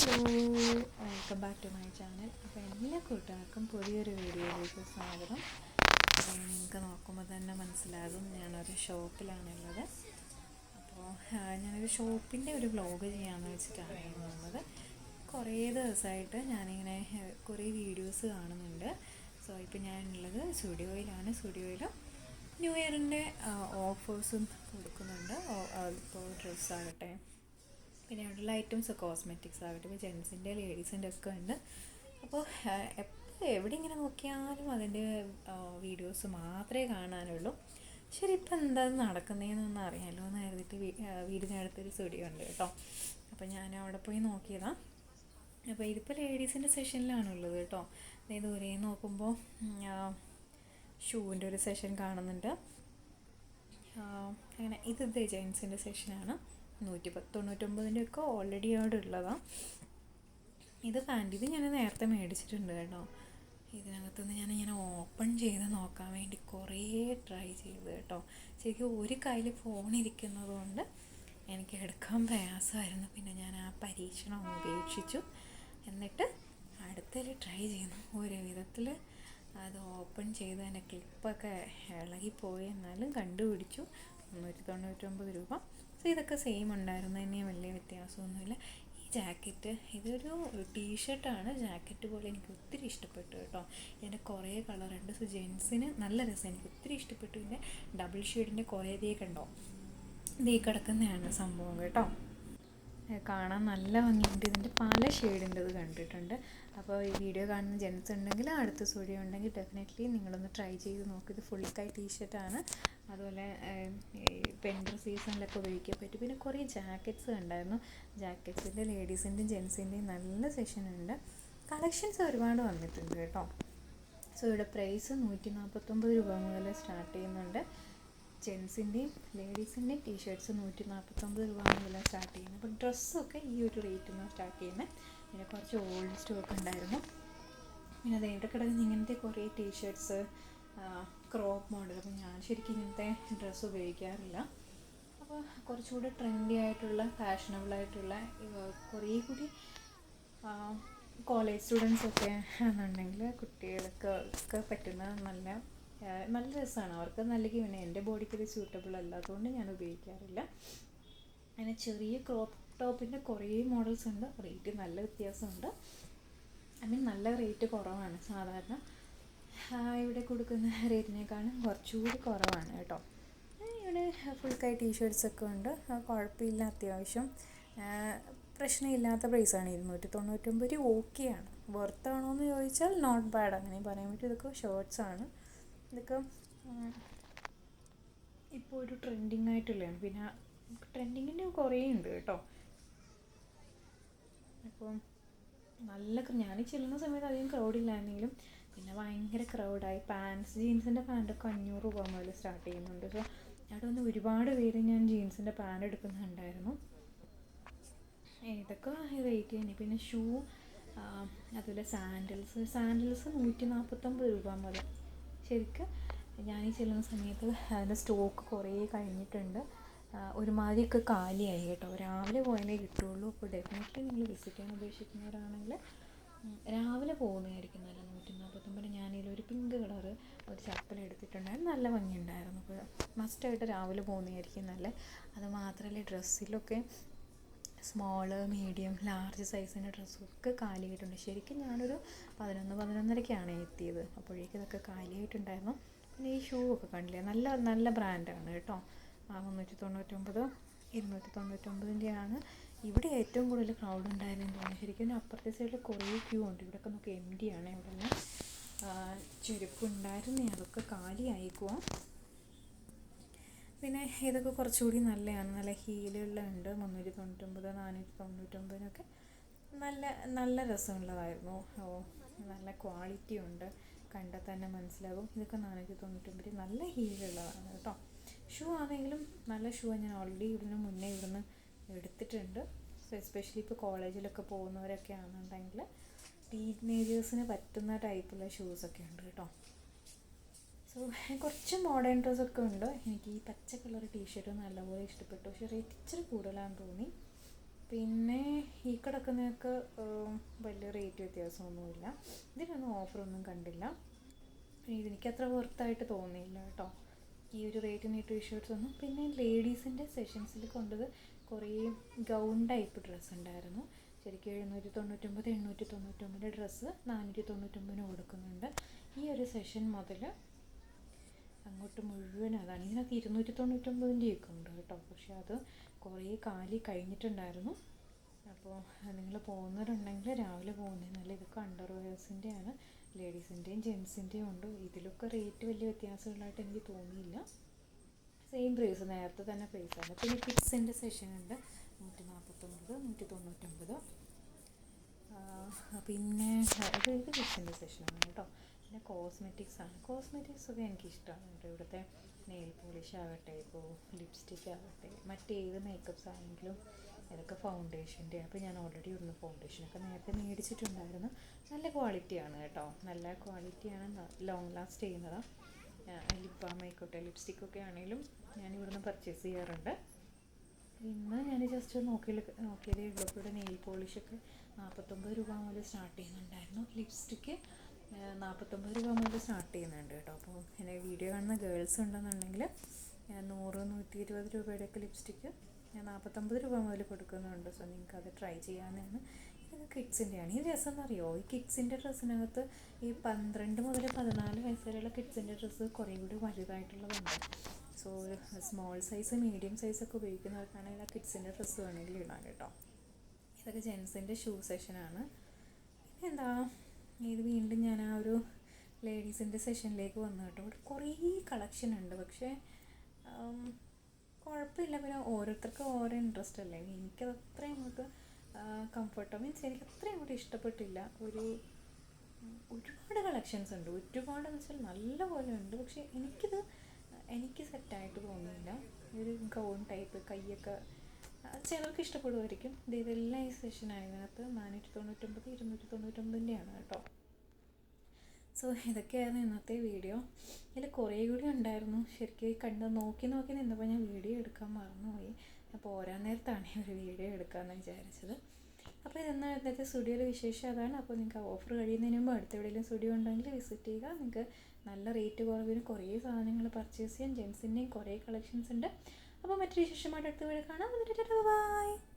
Hello welcome back to my channel അപ്പോൾ എല്ലാ കൂട്ടുകാർക്കും പുതിയൊരു വീഡിയോയിലേക്ക് സ്വാഗതം. നിങ്ങൾക്ക് നോക്കുമ്പോൾ തന്നെ മനസ്സിലാകും ഞാനൊരു ഷോപ്പിലാണുള്ളത്. അപ്പോൾ ഞാനൊരു ഷോപ്പിന്റെ ഒരു വ്ലോഗ് ചെയ്യാമെന്ന് വെച്ചിട്ടാണ് വന്നത്. കുറേ ദിവസമായിട്ട് ഞാനിങ്ങനെ കുറേ വീഡിയോസ് കാണുന്നുണ്ട്. സോ ഇപ്പോൾ ഞാനുള്ളത് സ്റ്റുഡിയോയിലാണ്. സ്റ്റുഡിയോയിൽ ന്യൂ ഇയറിന്റെ ഓഫേഴ്സും കൊടുക്കുന്നുണ്ട്. ഇപ്പോൾ ഡ്രസ്സാകട്ടെ പിന്നെ അവിടെയുള്ള ഐറ്റംസ് കോസ്മെറ്റിക്സ് ആകട്ടെ ഇപ്പോൾ ജെൻസിന്റെ ലേഡീസിന്റെ ഒക്കെ ഉണ്ട്. അപ്പോൾ എപ്പോൾ എവിടെ ഇങ്ങനെ നോക്കിയാലും അതിന്റെ വീഡിയോസ് മാത്രമേ കാണാനുള്ളൂ. ശരി ഇപ്പം എന്താ നടക്കുന്നതെന്നൊന്ന് അറിയാമല്ലോ എന്ന് കരുതിയിട്ട് വീടിനടുത്തൊരു സ്റ്റുഡിയോ ഉണ്ട് കേട്ടോ. അപ്പോൾ ഞാൻ അവിടെ പോയി നോക്കിയതാണ് അപ്പോൾ ഇതിപ്പോൾ ലേഡീസിന്റെ സെഷനിലാണുള്ളത് കേട്ടോ. അതായത് ഒരേ നോക്കുമ്പോൾ ഷൂവിന്റെ ഒരു സെഷൻ കാണുന്നുണ്ട്. അങ്ങനെ ഇത് ജെൻസിന്റെ സെഷനാണ് നൂറ്റി തൊണ്ണൂറ്റൊമ്പതിന്റെ ഒക്കെ ഓൾറെഡി അവിടെ ഉള്ളതാണ് ഇത് പാന്റ് ഇത് ഞാൻ നേരത്തെ മേടിച്ചിട്ടുണ്ട് കേട്ടോ. ഇതിനകത്തുനിന്ന് ഇങ്ങനെ ഓപ്പൺ ചെയ്ത് നോക്കാൻ വേണ്ടി കുറേ ട്രൈ ചെയ്തു കേട്ടോ. ശരിക്കും ഒരു കയ്യിൽ ഫോൺ ഇരിക്കുന്നത് കൊണ്ട് എനിക്ക് എടുക്കാൻ പ്രയാസമായിരുന്നു. പിന്നെ ഞാൻ ആ പരീക്ഷണം ഉപേക്ഷിച്ചു. എന്നിട്ട് അടുത്തൊരു ട്രൈ ചെയ്യുന്നു. ഒരു വിധത്തിൽ അത് ഓപ്പൺ ചെയ്ത് തന്നെ ക്ലിപ്പൊക്കെ ഇളകിപ്പോയി. എന്നാലും കണ്ടുപിടിച്ചു. മുന്നൂറ്റി തൊണ്ണൂറ്റൊമ്പത് രൂപ. സോ ഇതൊക്കെ സെയിം ഉണ്ടായിരുന്നു. തന്നെയും വലിയ വ്യത്യാസമൊന്നുമില്ല. ഈ ജാക്കറ്റ് ഇതൊരു ടീഷർട്ടാണ് ജാക്കറ്റ് പോലെ എനിക്ക് ഒത്തിരി ഇഷ്ടപ്പെട്ടു കേട്ടോ. ഇതിന്റെ കുറേ കളറുണ്ട് സോ ജെൻസിന് നല്ല രസം. എനിക്ക് ഒത്തിരി ഇഷ്ടപ്പെട്ടു. ഇതിന്റെ ഡബിൾ ഷെയ്ഡിന്റെ കുറേ അധികം ഉണ്ടോ ഇതേ കിടക്കുന്നതാണ് സംഭവം കേട്ടോ. കാണാൻ നല്ല ഭംഗിയുണ്ട്. ഇതിന്റെ പല ഷെയ്ഡിന്റെത് കണ്ടിട്ടുണ്ട്. അപ്പോൾ ഈ വീഡിയോ കാണുന്ന ജെൻസ് ഉണ്ടെങ്കിൽ അടുത്ത സ്റ്റുഡിയോ ഉണ്ടെങ്കിൽ ഡെഫിനറ്റ്ലി നിങ്ങളൊന്ന് ട്രൈ ചെയ്ത് നോക്കി. ഇത് ഫുൾ കൈ ടീഷർട്ടാണ് അതുപോലെ പെൻഡർ സീസണിലൊക്കെ ഉപയോഗിക്കാൻ പറ്റും. പിന്നെ കുറേ ജാക്കറ്റ്സ് കണ്ടായിരുന്നു. ജാക്കറ്റ്സിന്റെ ലേഡീസിന്റെയും ജെൻസിന്റെയും നല്ല സെഷൻ ഉണ്ട്. കളക്ഷൻസ് ഒരുപാട് വന്നിട്ടുണ്ട് കേട്ടോ. സോ ഇവിടെ പ്രൈസ് നൂറ്റി നാൽപ്പത്തൊമ്പത് രൂപ മുതൽ സ്റ്റാർട്ട് ചെയ്യുന്നുണ്ട്. ജെൻസിന്റെയും ലേഡീസിന്റെയും ടീഷർട്ട്സ് നൂറ്റി നാൽപ്പത്തൊമ്പത് രൂപ മുതൽ സ്റ്റാർട്ട് ചെയ്യുന്നത് അപ്പോൾ ഡ്രസ്സൊക്കെ ഈ ഒരു റേറ്റിൽ നിന്നാണ് സ്റ്റാർട്ട് ചെയ്യുന്നത് പിന്നെ കുറച്ച് ഓൾഡ് സ്റ്റോക്ക് ഉണ്ടായിരുന്നു. പിന്നെ അത് ഇവിടെ ഇങ്ങനത്തെ കുറേ ടീഷർട്ട്സ് ക്രോപ്പ് മോഡൽ അപ്പം ഞാൻ ശരിക്കും ഇങ്ങനത്തെ ഡ്രസ്സ് ഉപയോഗിക്കാറില്ല. അപ്പോൾ കുറച്ചുകൂടി ട്രെൻഡി ആയിട്ടുള്ള ഫാഷനബിൾ ആയിട്ടുള്ള കുറേ കൂടി കോളേജ് സ്റ്റുഡൻസ് ഒക്കെ എന്നുണ്ടെങ്കിൽ കുട്ടികൾക്ക് ഒക്കെ പറ്റുന്ന നല്ല നല്ല രസമാണ് അവർക്ക് നല്ല പിന്നെ എന്റെ ബോഡിക്ക് ഇത് സ്യൂട്ടബിൾ അല്ലാത്തതുകൊണ്ട് ഞാൻ ഉപയോഗിക്കാറില്ല. അങ്ങനെ ചെറിയ ക്രോപ്പ് ടോപ്പിന്റെ കുറേ മോഡൽസ് ഉണ്ട്. റേറ്റ് നല്ല വ്യത്യാസമുണ്ട്. ഐ മീൻ നല്ല റേറ്റ് കുറവാണ് സാധാരണ. ഇവിടെ കൊടുക്കുന്ന റേറ്റിനേക്കാളും കുറച്ചുകൂടി കുറവാണ് കേട്ടോ. ഇവിടെ ഫുൾ കൈ ടീഷർട്സൊക്കെ ഉണ്ട്. കുഴപ്പമില്ല അത്യാവശ്യം. പ്രശ്നമില്ലാത്ത പ്രൈസാണ് ഇരുന്നൂറ്റി തൊണ്ണൂറ്റൊമ്പത് രൂപ ഓക്കെയാണ് വർത്താണോ എന്ന് ചോദിച്ചാൽ നോട്ട് ബാഡ് അങ്ങനെ പറയാൻ പറ്റും. ഇതൊക്കെ ഷർട്ട്സ് ആണ്. ഇതൊക്കെ ഇപ്പോൾ ഒരു ട്രെൻഡിങ് ആയിട്ടുള്ളതാണ് പിന്നെ ട്രെൻഡിങ്ങിന്റെ കുറേ ഉണ്ട് കേട്ടോ. അപ്പം നല്ല ഞാൻ ചെല്ലുന്ന സമയത്ത് അധികം ക്രൗഡില്ലായിരുന്നെങ്കിലും പിന്നെ ഭയങ്കര ക്രൗഡായി പാൻസ് ജീൻസിന്റെ പാന്റൊക്കെ അഞ്ഞൂറ് രൂപ മുതൽ സ്റ്റാർട്ട് ചെയ്യുന്നുണ്ട്. സോ അവിടെ വന്ന് ഒരുപാട് പേര് ഞാൻ ജീൻസിന്റെ പാന്റ് എടുക്കുന്നുണ്ടായിരുന്നു. ഇതൊക്കെ റേറ്റ് തന്നെ പിന്നെ ഷൂ അതുപോലെ സാൻഡൽസ് സാൻഡൽസ് നൂറ്റി നാൽപ്പത്തൊമ്പത് രൂപ മുതൽ. ശരിക്കും ഞാൻ ഈ ചെല്ലുന്ന സമയത്ത് അതിന്റെ സ്റ്റോക്ക് കുറേ കഴിഞ്ഞിട്ടുണ്ട്. ഒരുമാതിരിയൊക്കെ കാലിയായി കേട്ടോ. രാവിലെ പോയാലേ കിട്ടുള്ളൂ. അപ്പോൾ ഡെഫിനറ്റ്ലി നിങ്ങൾ വിസിറ്റ് ചെയ്യാൻ ഉദ്ദേശിക്കുന്നവരാണെങ്കിൽ രാവിലെ പോകുന്നതായിരിക്കും നല്ല നൂറ്റി നാൽപ്പത്തൊമ്പത് ഒരു പിങ്ക് കളർ ഒരു ചപ്പൽ എടുത്തിട്ടുണ്ടായിരുന്നു. നല്ല ഭംഗിയുണ്ടായിരുന്നു. അപ്പോൾ മസ്റ്റായിട്ട് രാവിലെ പോകുന്നതായിരിക്കും നല്ല അത് മാത്രമല്ല ഡ്രസ്സിലൊക്കെ സ്മോൾ മീഡിയം ലാർജ് സൈസിന്റെ ഡ്രസ്സൊക്കെ കാലിയായിട്ടുണ്ട്. ശരിക്കും ഞാനൊരു പതിനൊന്ന് പതിനൊന്നരക്കാണ് എത്തിയത്. അപ്പോഴേക്കും ഇതൊക്കെ കാലിയായിട്ടുണ്ടായിരുന്നു. പിന്നെ ഈ ഷൂ ഒക്കെ കണ്ടില്ലേ? നല്ല നല്ല ബ്രാൻഡാണ് കേട്ടോ. മുന്നൂറ്റി തൊണ്ണൂറ്റൊമ്പത് ഇരുന്നൂറ്റി തൊണ്ണൂറ്റൊമ്പതിന്റെയാണ് ഇവിടെ ഏറ്റവും കൂടുതൽ ക്രൗഡ് ഉണ്ടായിരുന്നു തോന്നുന്നു. ശരിക്കും അപ്പുറത്തെ സൈഡിൽ കുറേ ക്യൂ ഉണ്ട്. ഇവിടെയൊക്കെ നമുക്ക് എം ഡി ആണ്. ഇവിടെ എല്ലാം ചെരുപ്പ് ഉണ്ടായിരുന്നേ. അതൊക്കെ കാലിയായിക്കുവാ പിന്നെ ഇതൊക്കെ കുറച്ചുകൂടി നല്ലതാണ്. നല്ല ഹീലുള്ള ഉണ്ട്. മുന്നൂറ്റി തൊണ്ണൂറ്റൊമ്പത് നാനൂറ്റി തൊണ്ണൂറ്റൊമ്പതിനൊക്കെ നല്ല നല്ല രസമുള്ളതായിരുന്നു. ഓ നല്ല ക്വാളിറ്റി ഉണ്ട്. കണ്ടാൽ തന്നെ മനസ്സിലാകും. ഇതൊക്കെ നാനൂറ്റി തൊണ്ണൂറ്റൊമ്പത് നല്ല ഹീലുള്ളതാണ് കേട്ടോ. ഷൂ ആണെങ്കിലും നല്ല ഷൂ ഞാൻ ഓൾറെഡി ഇവിടുന്ന് മുന്നേ ഇവിടുന്ന് എടുത്തിട്ടുണ്ട്. സോ എസ്പെഷ്യലി ഇപ്പോൾ കോളേജിലൊക്കെ പോകുന്നവരൊക്കെ ആണെന്നുണ്ടെങ്കിൽ ടീനേജേഴ്സിന് പറ്റുന്ന ടൈപ്പുള്ള ഷൂസൊക്കെ ഉണ്ട് കേട്ടോ. സോ കുറച്ച് മോഡേൺ ഡ്രസ്സൊക്കെ ഉണ്ട്. എനിക്ക് ഈ പച്ച കളർ ടീഷർട്ട് നല്ലപോലെ ഇഷ്ടപ്പെട്ടു. പക്ഷേ റേറ്റ് ഇച്ചിരി കൂടുതലാണെന്ന് തോന്നി. പിന്നെ ഈ കിടക്കുന്നതൊക്കെ വലിയ റേറ്റ് വ്യത്യാസമൊന്നുമില്ല. ഇതിനൊന്നും ഓഫറൊന്നും കണ്ടില്ല. പിന്നെ ഇതെനിക്ക് അത്ര വർത്തായിട്ട് തോന്നിയില്ല കേട്ടോ. ഈ ഒരു റേറ്റിന് ഈ ടീഷർട്ട്സ് ഒന്നും. പിന്നെ ലേഡീസിന്റെ സെഷൻസിൽ കൊണ്ടത് കുറേ ഗൗൺ ടൈപ്പ് ഡ്രസ്സ് ഉണ്ടായിരുന്നു. ശരിക്കും എഴുന്നൂറ്റി തൊണ്ണൂറ്റൊമ്പത് എണ്ണൂറ്റി തൊണ്ണൂറ്റൊമ്പത് ഡ്രസ്സ് നാനൂറ്റി തൊണ്ണൂറ്റൊമ്പതിന് കൊടുക്കുന്നുണ്ട്. ഈ ഒരു സെഷൻ മുതൽ അങ്ങോട്ട് മുഴുവൻ അതാണ് ഇതിനകത്ത് ഇരുന്നൂറ്റി തൊണ്ണൂറ്റൊമ്പതിന്റെയൊക്കെ ഉണ്ട് കേട്ടോ. പക്ഷേ അത് കുറേ കാലി കഴിഞ്ഞിട്ടുണ്ടായിരുന്നു. അപ്പോൾ നിങ്ങൾ പോകുന്നവരുണ്ടെങ്കിൽ രാവിലെ പോകുന്നതിനല്ല ഇതൊക്കെ അണ്ടർവെയർസിന്റെയാണ് ലേഡീസിന്റെയും ജെൻസിന്റെയും ഉണ്ട്. ഇതിലൊക്കെ റേറ്റ് വലിയ വ്യത്യാസമുള്ളതായിട്ട് എനിക്ക് തോന്നിയില്ല. സെയിം പ്രൈസ് നേരത്തെ തന്നെ പ്രൈസാണ് പിന്നെ കിഡ്സിന്റെ സെഷൻ ഉണ്ട്. നൂറ്റി നാൽപ്പത്തൊമ്പത് നൂറ്റി തൊണ്ണൂറ്റൊമ്പത് പിന്നെ ഇത് ഇത് കിഡ്സിന്റെ സെഷനാണ് കേട്ടോ. പിന്നെ കോസ്മെറ്റിക്സ് ആണ്. കോസ്മെറ്റിക്സ് ഒക്കെ എനിക്ക് ഇഷ്ടമാണ് കേട്ടോ. ഇവിടുത്തെ നെയിൽ പോളിഷ് ആകട്ടെ ഇപ്പോൾ ലിപ്സ്റ്റിക് ആകട്ടെ മറ്റേത് മേക്കപ്പ്സ് ആണെങ്കിലും ഇതൊക്കെ ഫൗണ്ടേഷന്റെ അപ്പോൾ ഞാൻ ഓൾറെഡി ഇടുന്ന ഫൗണ്ടേഷനൊക്കെ നേരത്തെ മേടിച്ചിട്ടുണ്ടായിരുന്നു. നല്ല ക്വാളിറ്റിയാണ് കേട്ടോ. നല്ല ക്വാളിറ്റിയാണ് ലോങ് ലാസ്റ്റ് ചെയ്യുന്നതാണ് ലിപ് ബാം ആയിക്കോട്ടെ ലിപ്സ്റ്റിക് ഒക്കെ ആണെങ്കിലും ഞാൻ ഇവിടുന്ന് പർച്ചേസ് ചെയ്യാറുണ്ട്. ഇന്ന് ഞാൻ ജസ്റ്റ് നോക്കി നോക്കിയതേ ഉള്ളൂ. ഇവിടെ നെയിൽ പോളിഷൊക്കെ നാൽപ്പത്തൊമ്പത് രൂപ മുതൽ സ്റ്റാർട്ട് ചെയ്യുന്നുണ്ടായിരുന്നു. ലിപ്സ്റ്റിക്ക് നാൽപ്പത്തൊമ്പത് രൂപ മുതൽ സ്റ്റാർട്ട് ചെയ്യുന്നുണ്ട് കേട്ടോ. അപ്പോൾ എന്നെ വീഡിയോ കാണുന്ന ഗേൾസ് ഉണ്ടെന്നുണ്ടെങ്കിൽ നൂറ് നൂറ്റി ഇരുപത് രൂപയുടെയൊക്കെ ലിപ്സ്റ്റിക്ക് ഞാൻ നാൽപ്പത്തൊമ്പത് രൂപ മുതൽ കൊടുക്കുന്നുണ്ട്. സോ നിങ്ങൾക്ക് അത് ട്രൈ ചെയ്യാനാണ് ഇത് കിഡ്സിന്റെയാണ്. ഈ രസം എന്നറിയോ ഈ കിഡ്സിന്റെ ഡ്രസ്സിനകത്ത് ഈ പന്ത്രണ്ട് മുതൽ പതിനാല് വയസ്സ് വരെയുള്ള കിഡ്സിന്റെ ഡ്രസ്സ് കുറേ കൂടി വലുതായിട്ടുള്ളതുണ്ട്. സോ സ്മോൾ സൈസ് മീഡിയം സൈസൊക്കെ ഉപയോഗിക്കുന്നവർക്കാണെങ്കിൽ ആ കിഡ്സിന്റെ ഡ്രസ്സ് വേണമെങ്കിൽ ഇടാം കേട്ടോ. ഇതൊക്കെ ജെൻസിന്റെ ഷൂ സെഷനാണ്. പിന്നെ എന്താ ഇത് വീണ്ടും ഞാൻ ആ ഒരു ലേഡീസിന്റെ സെഷനിലേക്ക് വന്നു കേട്ടോ. ഇവിടെ കുറേ കളക്ഷൻ ഉണ്ട്. പക്ഷേ കുഴപ്പമില്ല. പിന്നെ ഓരോരുത്തർക്കും ഓരോ ഇൻട്രസ്റ്റ് അല്ലേ? എനിക്കത് അങ്ങോട്ട് കംഫർട്ടോ മീൻസ് എനിക്ക് അത്രയും അങ്ങോട്ട് ഇഷ്ടപ്പെട്ടില്ല. ഒരു ഒരുപാട് കളക്ഷൻസ് ഉണ്ട്. ഒരുപാട് എന്ന് വെച്ചാൽ നല്ല പോലെ ഉണ്ട്. പക്ഷേ എനിക്കിത് എനിക്ക് സെറ്റായിട്ട് തോന്നുന്നില്ല. ഒരു ഗൗൺ ടൈപ്പ് കൈയൊക്കെ ചിലർക്ക് ഇഷ്ടപ്പെടുമായിരിക്കും. ഇത് ഇതെല്ലാം ഈ സെഷൻ അതിനകത്ത് നാനൂറ്റി തൊണ്ണൂറ്റൊമ്പത് ഇരുന്നൂറ്റി തൊണ്ണൂറ്റൊമ്പതിന്റെയാണ് കേട്ടോ. സോ ഇതൊക്കെയായിരുന്നു ഇന്നത്തെ വീഡിയോ ഇതിൽ കുറേ കൂടി ഉണ്ടായിരുന്നു. ശരിക്കും കണ്ട് നോക്കി നോക്കി നിന്നപ്പോൾ ഞാൻ വീഡിയോ എടുക്കാൻ മറന്നുപോയി. അപ്പോൾ ഓരോ നേരത്താണ് ഒരു വീഡിയോ എടുക്കാമെന്ന് വിചാരിച്ചത്. അപ്പോൾ ഇതെന്നാൽ ഇന്നത്തെ സ്റ്റുഡിയോയിലെ വിശേഷം അതാണ്. അപ്പോൾ നിങ്ങൾക്ക് ഓഫർ കഴിയുന്നതിന് മുമ്പ് അടുത്ത എവിടെയെങ്കിലും സ്റ്റുഡിയോ ഉണ്ടെങ്കിൽ വിസിറ്റ് ചെയ്യുക. നിങ്ങൾക്ക് നല്ല റേറ്റ് കുറവിന് കുറേ സാധനങ്ങൾ പർച്ചേസ് ചെയ്യാം. ജെൻസിന്റെയും കുറേ കളക്ഷൻസ് ഉണ്ട്. അപ്പോൾ മറ്റൊരു വിശേഷമായിട്ട് അടുത്ത വീട് കാണാം. ബൈ.